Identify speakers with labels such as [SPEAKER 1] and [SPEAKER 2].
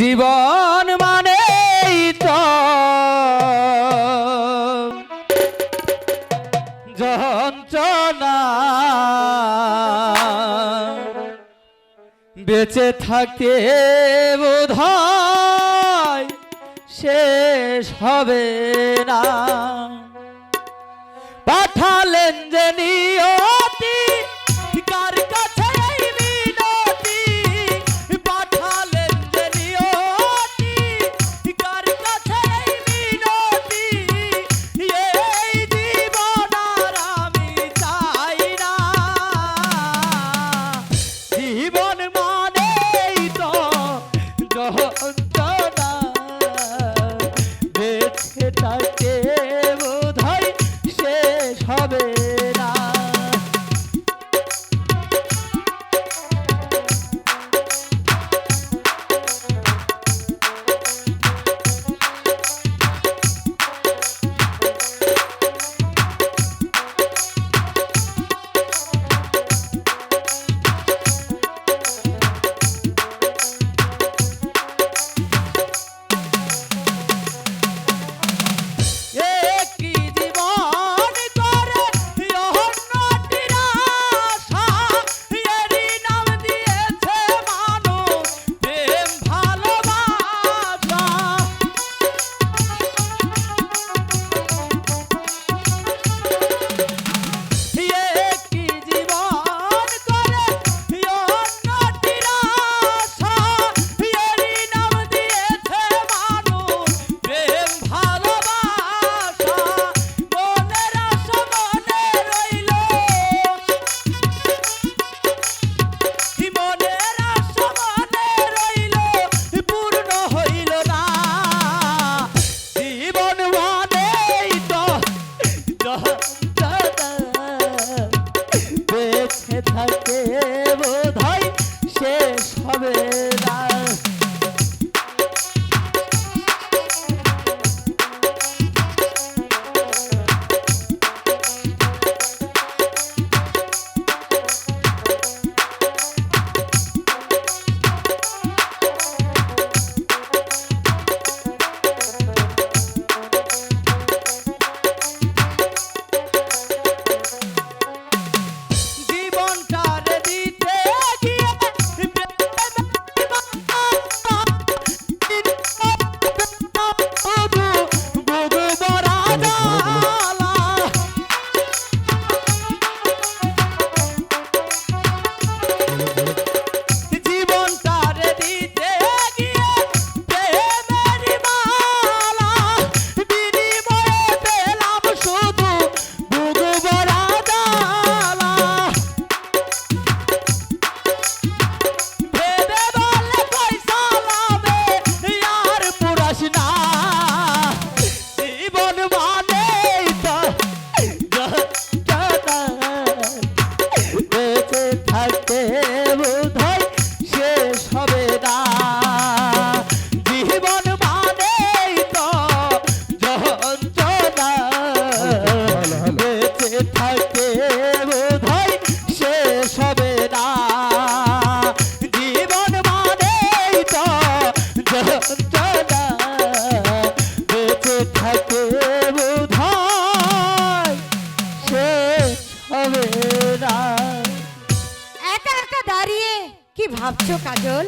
[SPEAKER 1] জীবন মানে তো। যঞ্চনা বেঁচে থাকে বোধ শেষ হবে না। পাঠালেন যে যন্ত্রণা বেঁচে বোধ হয় শেষ হবে। বোধহয় শেষ জীবন মানেই তো যন্ত্রণা বেঁচে থাকে বোধহয়। শেষ হবে না।
[SPEAKER 2] দাঁড়িয়ে কি ভাবছ কাজল?